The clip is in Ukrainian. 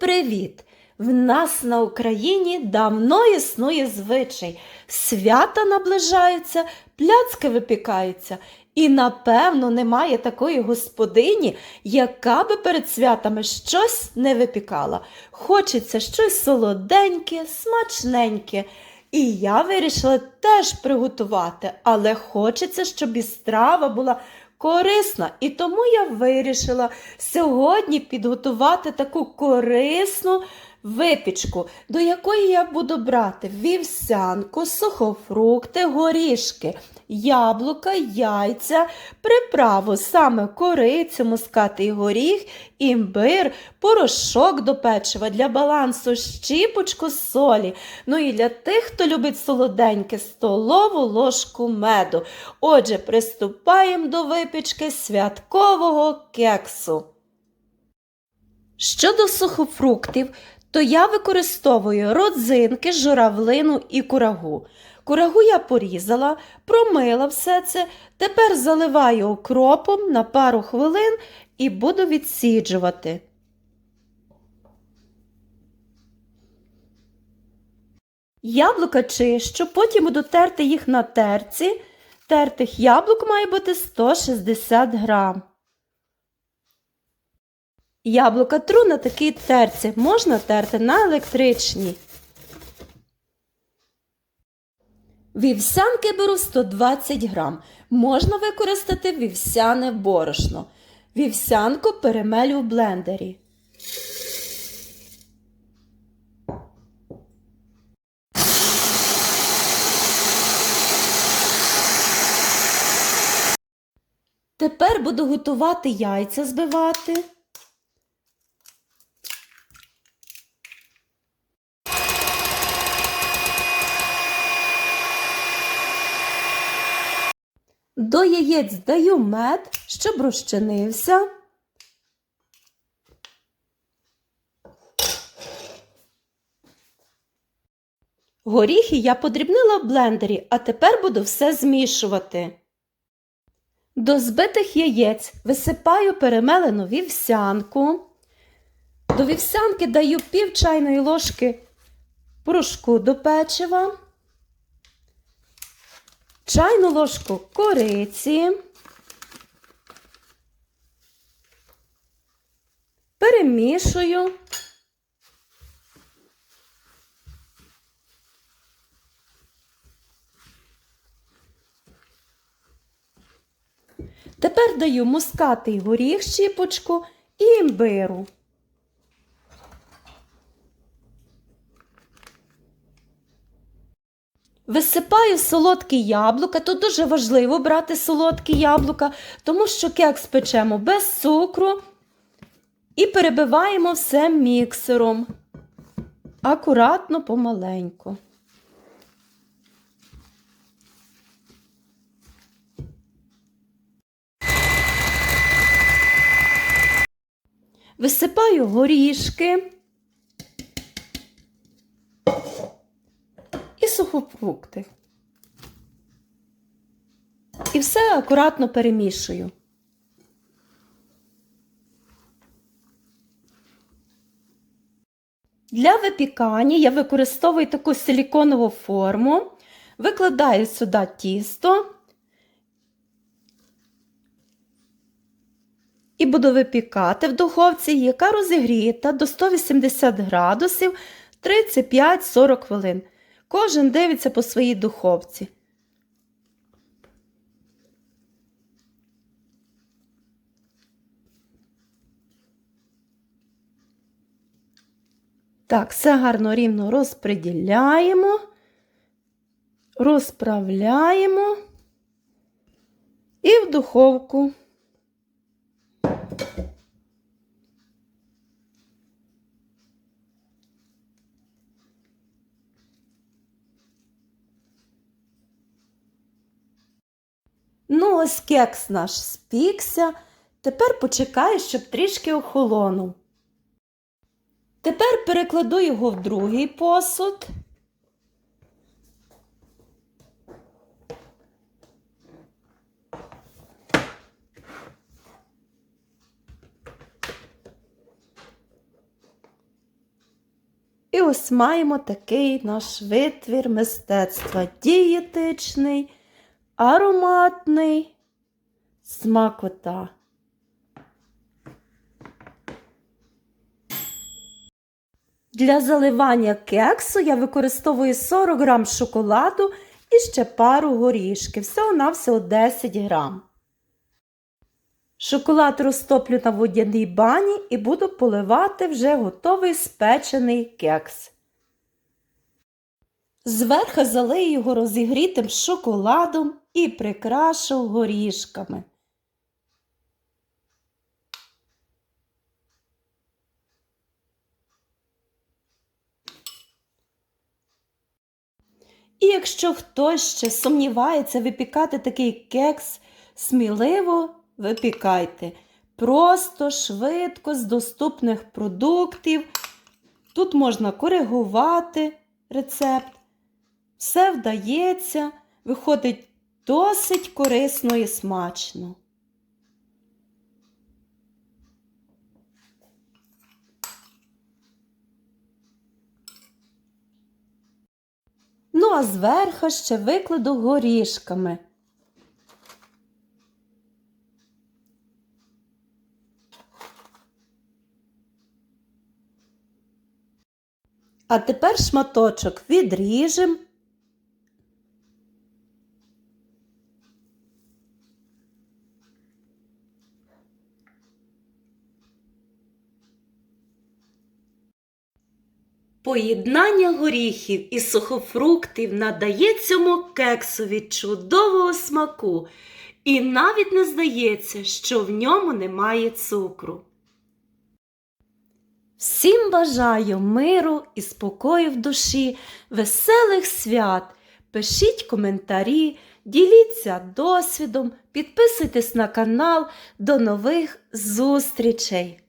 привіт! В нас на Україні давно існує звичай. Свята наближаються, пляцки випікаються. І, напевно, немає такої господині, яка би перед святами щось не випікала. Хочеться щось солоденьке, смачненьке. І я вирішила теж приготувати, але хочеться, щоб і страва була корисна. І тому я вирішила сьогодні підготувати таку корисну випічку, до якої я буду брати вівсянку, сухофрукти, горішки, яблука, яйця, приправу, саме корицю, мускатий горіх, імбир, порошок до печива для балансу, щіпочку солі. Ну і для тих, хто любить солоденьке, столову ложку меду. Отже, приступаємо до випічки святкового кексу. Щодо сухофруктів, то я використовую родзинки, журавлину і курагу. Курагу я порізала, промила все це, тепер заливаю окропом на пару хвилин і буду відсіджувати. Яблука чищу, потім буду терти їх на терці. Тертих яблук має бути 160 грам. Яблука тру на такій терці, можна терти на електричній. Вівсянки беру 120 грам. Можна використати вівсяне борошно. Вівсянку перемелю в блендері. Тепер буду готувати яйця збивати. До яєць даю мед, щоб розчинився. Горіхи я подрібнила в блендері, а тепер буду все змішувати. До збитих яєць висипаю перемелену вівсянку. До вівсянки даю пів чайної ложки порошку до печива чайну ложку кориці, перемішую. Тепер даю мускатий горіх щіпочку і імбиру. Висипаю солодкі яблука. Тут дуже важливо брати солодкі яблука, тому що кекс печемо без цукру і перебиваємо все міксером. Акуратно, помаленьку. Висипаю горішки. І. І все акуратно перемішую. Для випікання я використовую таку силіконову форму, викладаю сюди тісто і буду випікати в духовці, яка розігріта до 180 градусів 35-40 хвилин. Кожен дивиться по своїй духовці. Так, все гарно рівно розподіляємо, розправляємо і в духовку. Ну, ось кекс наш спікся. Тепер почекаю, щоб трішки охолонув. Тепер перекладу його в другий посуд. І ось маємо такий наш витвір мистецтва. Дієтичний, ароматний, смакота. Для заливання кексу я використовую 40 грам шоколаду і ще пару горішків. Всього на всього 10 грам. Шоколад розтоплю на водяній бані і буду поливати вже готовий спечений кекс. Зверху залию його розігрітим шоколадом і прикрашу горішками. І якщо хтось ще сумнівається випікати такий кекс, сміливо випікайте. Просто, швидко, з доступних продуктів. Тут можна коригувати рецепт. Все вдається, виходить досить корисно і смачно. Ну, а зверху ще викладу горішками. А тепер шматочок відріжемо. Поєднання горіхів і сухофруктів надає цьому кексові чудового смаку, і навіть не здається, що в ньому немає цукру. Всім бажаю миру і спокою в душі, веселих свят. Пишіть коментарі, діліться досвідом, підписуйтесь на канал. До нових зустрічей!